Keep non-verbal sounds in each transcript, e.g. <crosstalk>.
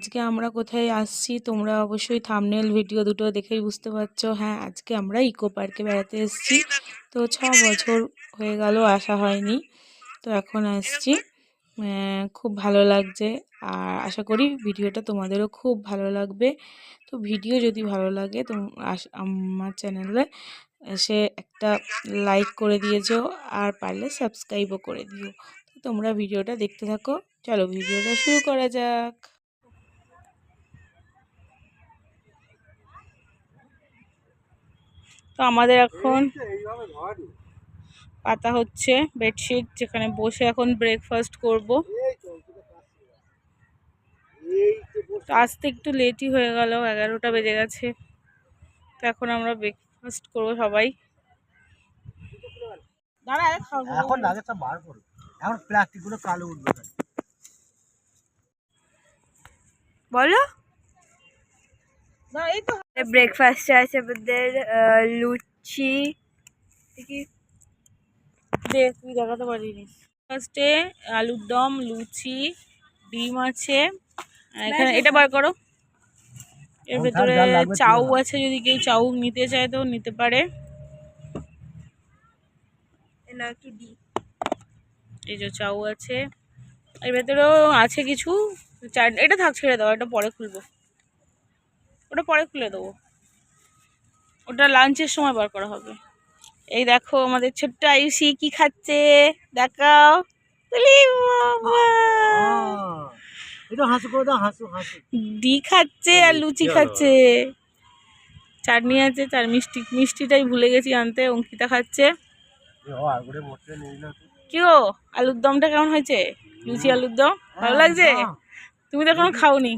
আজকে আমরা কোথায় আসছি? তোমরা অবশ্যই থামনেল ভিডিও দুটো দেখেই বুঝতে পারছ। হ্যাঁ আজকে আমরা ইকো পার্কে বেড়াতে এসেছি। তো ছ বছর হয়ে গেল, আসা হয়নি। তো এখন আসছি। খুব ভালো লাগছে। আর আশা করি ভিডিওটা তোমাদেরও খুব ভালো লাগবে। তো ভিডিও যদি ভালো লাগে তো আমার চ্যানেলে এসে একটা লাইক করে দিয়েছ। আর পারলে সাবস্ক্রাইবও করে দিও। তোমরা ভিডিওটা দেখতে থাকো। চলো ভিডিওটা শুরু করা যাক। তো আমাদের এখন পাতা হচ্ছে বেডশিট যেখানে বসে এখন ব্রেকফাস্ট করব। তো আসতে একটু লেটই হয়ে গেল এগারোটা বেজে গেছে। তো এখন আমরা ব্রেকফাস্ট করব সবাই। দাঁড়া আরে খাব এখন বার করো। এখন প্লাস্টিক কালো উঠবে বলো। না এই তো ব্রেকফাস্টে আছে আমাদের লুচি দে তুই দেখাতে পারিনি। ফার্স্টে আলুর দম লুচি ডিম আছে। এখানে এটা বার করো। এর ভেতরে চাউ আছে যদি কেউ চাউ নিতে চায় তো নিতে পারে। এই যে চাউ আছে। এর ভেতরেও আছে কিছু। এটা থাক ছেড়ে দাও এটা পরে খুলবো। ওটা পরে খুলে দেবো। ওটা লাঞ্চের সময় বার করা হবে। এই দেখো আমাদের ছোট্ট আয়ুষি কি খাচ্ছে? দেখাও। ডি খাচ্ছে আর লুচি খাচ্ছে। চাটনি আছে চার মিষ্টি মিষ্টিটাই ভুলে গেছি আনতে অঙ্কিতা খাচ্ছে। আলুর দমটা কেমন হয়েছে? লুচি আলুর দম ভালো লাগছে? তুমি তো এখনও খাওনি।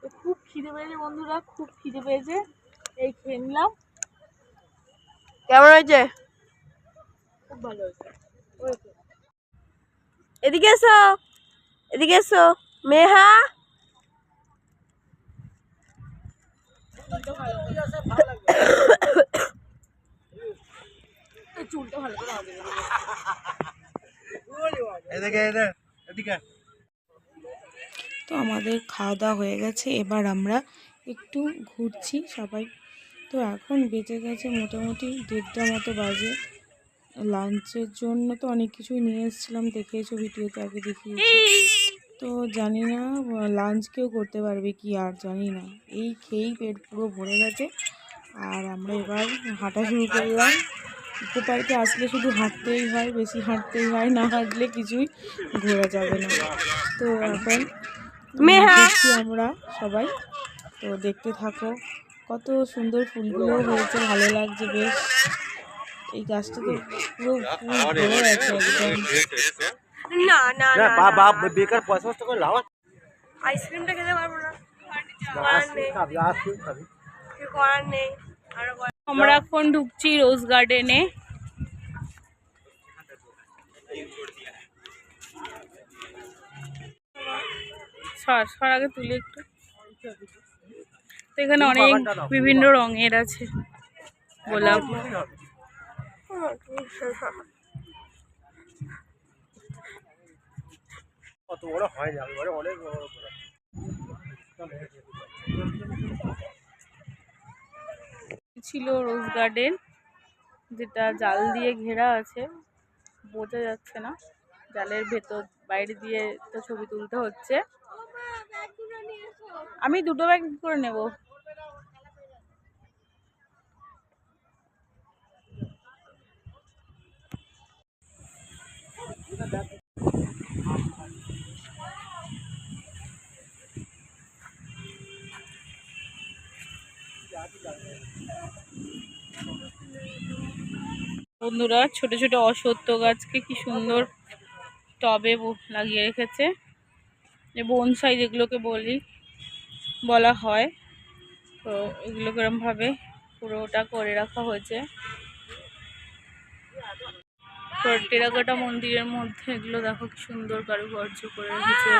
তো খুব খিদে পেয়েছে বন্ধুরা খুব খিদে পেয়েছে। এই খেয়ে নিলাম। কেমন হয়েছে? খুব ভালো হয়েছে। এদিকে এসো এদিকে এসো। মেহা? এই চুলটা ভালো করে এদিকে এদিকে। আমাদের খাওয়া দাওয়া হয়ে গেছে। এবার আমরা একটু ঘুরছি সবাই। তো এখন বেঁচে গেছে মোটামুটি দেড়টা মতো বাজে। লাঞ্চের জন্য তো অনেক কিছুই নিয়ে এসেছিলাম। দেখেছ ভিডিওতে আগে দেখিয়েছি। তো জানি না, লাঞ্চ কেউ করতে পারবে কি আর জানি না। এই খেয়েই পেট পুরো ভরে গেছে। আর আমরা এবার হাঁটা শুরু করলাম। ইকো পার্কে আসলে শুধু হাঁটতেই হয়, বেশি হাঁটতেই হয়। না হাঁটলে কিছুই ঘোরা যাবে না। তো এখন মেহা। দেখছি আমরা সবাই। তো দেখতে থাকো কত সুন্দর ফুলগুলো হয়েছে ভালো লাগছে বেশ। এই গাছটা তো পুরো ফুল ভরে আছে একদম। না না বা বেকার পয়সা নষ্ট করে লাভ আইসক্রিমটা খেতে পারব না। করার নেই। খাবি আইসক্রিম খাবি কিছু করার নেই। আরও করার- আমরা এখন ঢুকছি রোজ গার্ডেনে। সর সর আগে তুলে একটু। তো এখানে অনেক বিভিন্ন রঙের আছে গোলাপ। কত বড় হয় না অনেক বড় বড়। ছিল রোজ গার্ডেন যেটা জাল দিয়ে ঘেরা আছে। বোঝা যাচ্ছে না জালের ভেতর বাইরে দিয়ে তো ছবি তুলতে হচ্ছে। আমি দুটো ব্যাগ করে নেব। বন্ধুরা, ছোট ছোট অসত্য গাছকে কি সুন্দর টবে লাগিয়ে রেখেছে। বনসাই যেগুলোকে বলি, বলা হয়। তো এগুলো কেরমভাবে পুরোটা করে রাখা হয়েছে। তো টেরাকোটা মন্দিরের মধ্যে এগুলো দেখো কি সুন্দর কারুকার্য করে রেখেছে।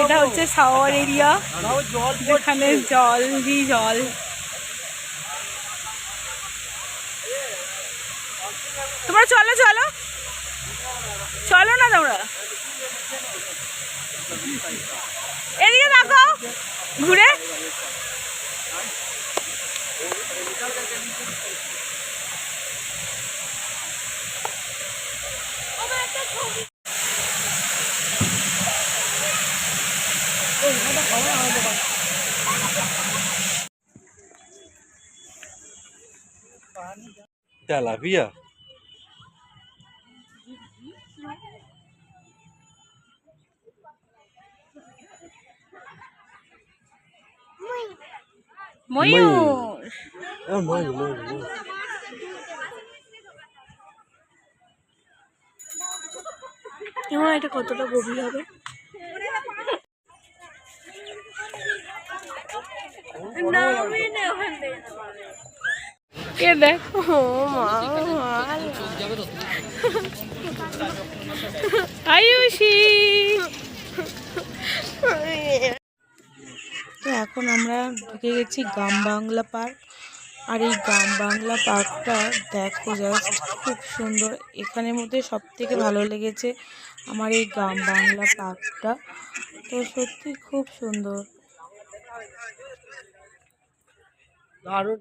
এটা হচ্ছে সাওয়ার এরিয়া যেখানে জল হি জল। তোমরা চলো চলো। চলো না তোমরা। এদিকে দেখো ঘুরে। তেলাপিয়া ময়ূর মই মই এবার এটা কতটা গভীর হবে? দেখো আয়ুষি তো এখন আমরা ঢুকে গেছি গ্রাম বাংলা পার্ক। আর এই গ্রাম বাংলা পার্কটা দেখো জাস্ট খুব সুন্দর। এখানের মধ্যে সব থেকে ভালো লেগেছে আমার এই গ্রাম বাংলা পার্কটা। তো সত্যি খুব সুন্দর। দারুণ।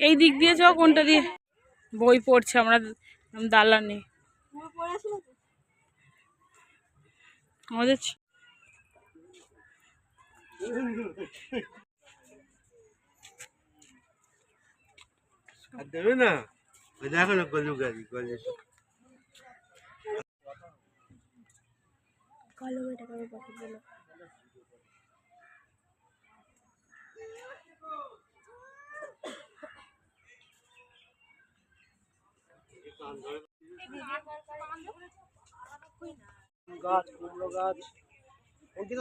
এই দিক দিয়ে যাও কোনটা দিয়ে? বই পড়ছে আমরা দালানে। আমাদের দেবে না? ওই দেখো না গলু গাড়ি গলে কালো মেয়েটাকে আমি পছন্দ না গাছ কুমড়ো গাছ।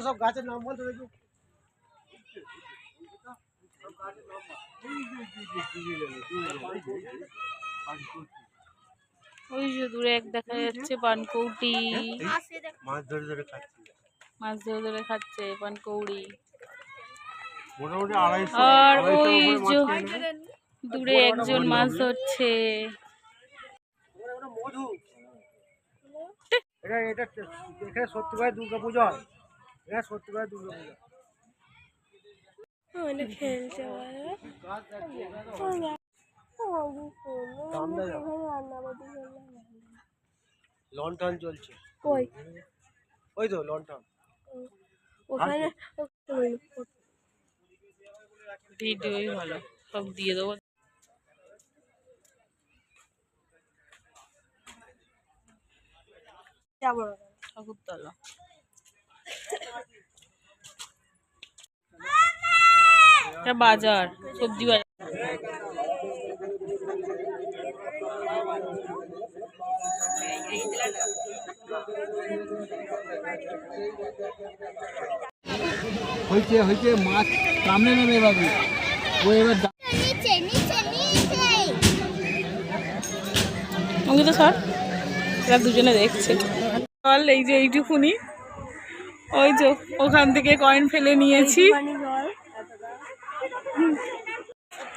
সব গাছের নাম বলতে দেখি। ওই যে দূরে এক দেখা যাচ্ছে পানকৌটি মাছ ধরে ধরে খাচ্ছি। মাছ ধরে ধরে খাচ্ছে পানকৌড়ি মোটামুটি আড়াইশো আর ওই যে দূরে একজন মাছ ধরছে। মধু এটা এটা এখানে সত্যিকার দুর্গা পুজো হয়। এখানে সত্যিকার দুর্গা পুজো লন্ঠন চলছে। কই? ওই তো লন্ঠন ওখানে ভিডিওই ভালো। সব দিয়ে দেবো যাব না ঠাকুরতলা বাজার সবজি বাজার। হয়েছে হয়েছে মাছ সামনে নেবে বাবু। ও এবার অঙ্কিত স্যার এরা দুজনে দেখছে। চল এই যে এইটুকুনি। ওই যে ওখান থেকে কয়েন ফেলে নিয়েছি।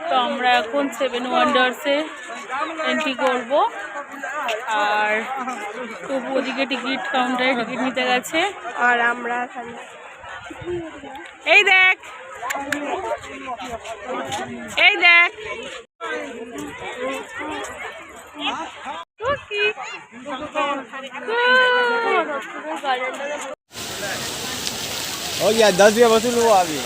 তো আমরা এখন সেভেন ওয়ান্ডার্সে এন্ট্রি করব। আর তবু ওদিকে টিকিট কাউন্টারে টিকিট নিতে গেছে। আর আমরা এই দেখ। এই দেখ। টুকি। हो गया दस रुपया वसूल हुआ अभी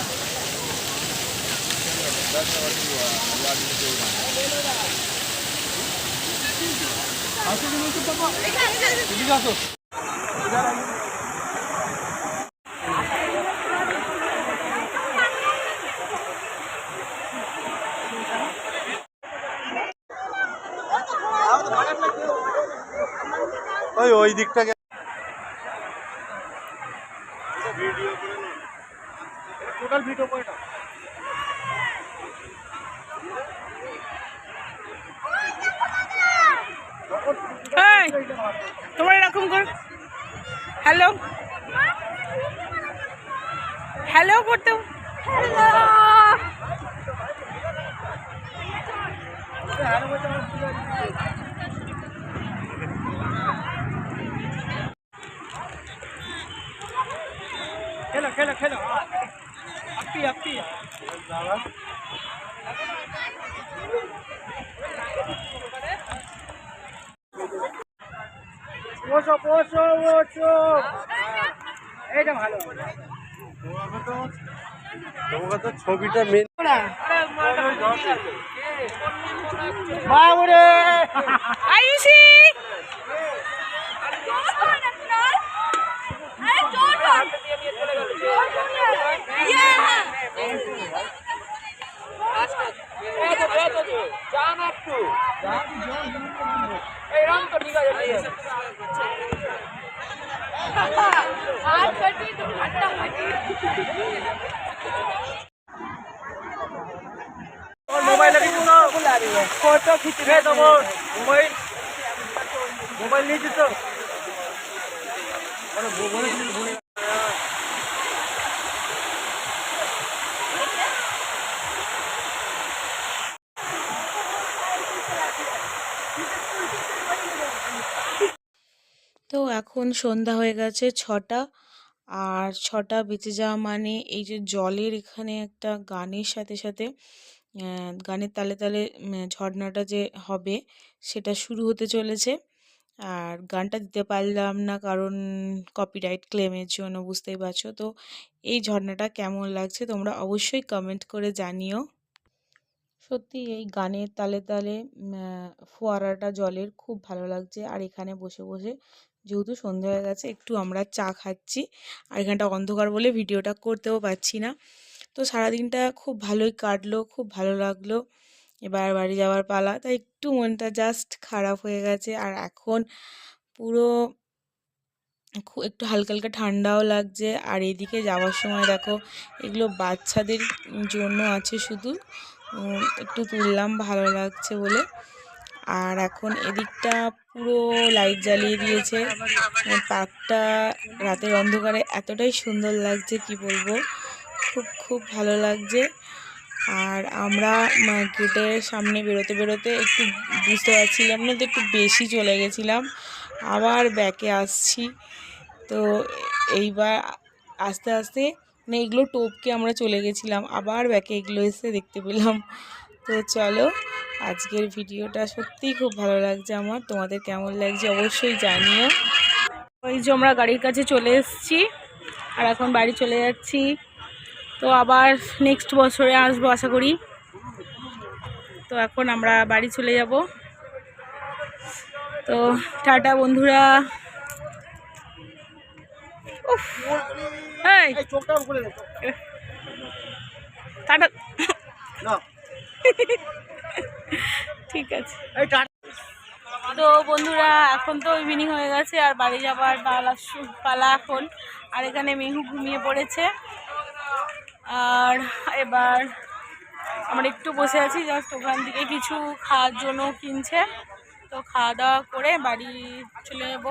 ওই ওই দিকটাকে খেলো খেলো খেলো। আপি আপি। বসো বসো বসো। এইটা ভালো। তোমাকে তো ছবিটা মেন বাবুরে আয়ুষি তো তো এখন সন্ধ্যা হয়ে গেছে ছটা। আর ছটা বেঁচে যাওয়া মানে এই যে জলের এখানে একটা গানের সাথে সাথে গানের তালে তালে ঝর্ণাটা যে হবে সেটা শুরু হতে চলেছে। আর গানটা দিতে পারলাম না কারণ কপিরাইট ক্লেমের জন্য, বুঝতেই পারছ? তো এই ঝর্ণাটা কেমন লাগছে তোমরা অবশ্যই কমেন্ট করে জানিও। সত্যি এই গানের তালে তালে ফোয়ারাটা জলের খুব ভালো লাগছে। আর এখানে বসে বসে যেহেতু সন্ধে হয়ে গেছে, একটু আমরা চা খাচ্ছি। আর এখানটা অন্ধকার বলে ভিডিওটা করতেও পারছি না। তো সারাদিনটা খুব ভালোই কাটলো, খুব ভালো লাগল। এবার বাড়ি যাওয়ার পালা। তাই একটু মনটা জাস্ট খারাপ হয়ে গেছে। আর এখন পুরো খু- একটু হালকা হালকা ঠান্ডাও লাগছে। আর এদিকে যাওয়ার সময় দেখো, এগুলো বাচ্চাদের জন্য আছে শুধু। একটু তুললাম ভালো লাগছে বলে। আর এখন এদিকটা পুরো লাইট জ্বালিয়ে দিয়েছে। পার্কটা রাতের অন্ধকারে এতটাই সুন্দর লাগছে, কি বলব? খুব খুব ভালো লাগছে। আর আমরা গেটের সামনে বেরোতে বেরোতে একটু বুঝতে পারছিলাম না তো একটু বেশি চলে গেছিলাম। আবার ব্যাকে আসছি। তো এইবার আস্তে আস্তে মানে এগুলো টোপকে আমরা চলে গেছিলাম। আবার ব্যাকে এগুলো এসে দেখতে পেলাম। তো চলো আজকের ভিডিওটা সত্যিই খুব ভালো লাগছে আমার। তোমাদের কেমন লাগছে অবশ্যই জানিও। ওই যে আমরা গাড়ির কাছে চলে এসেছি আর এখন বাড়ি চলে যাচ্ছি। তো আবার নেক্সট বছরে আসব আশা করি। তো এখন আমরা বাড়ি চলে যাব। তো টাটা বন্ধুরা। টাটা। <laughs> ঠিক আছে। তো বন্ধুরা এখন তো ইভিনিং হয়ে গেছে আর বাড়ি যাবার পালা পালা এখন। আর এখানে মেহু ঘুমিয়ে পড়েছে। আর এবার আমরা একটু বসে আছি জাস্ট ওখান থেকে কিছু খাওয়ার জন্য কিনছে। তো খাওয়া দাওয়া করে বাড়ি চলে যাব।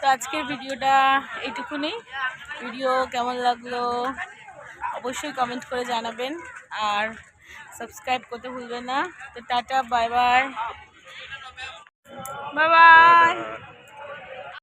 তো আজকের ভিডিওটা এইটুকুনি। ভিডিও কেমন লাগল অবশ্যই কমেন্ট করে জানাবেন। আর সাবস্ক্রাইব করতে ভুলবেন না। তো tata bye bye. Bye bye.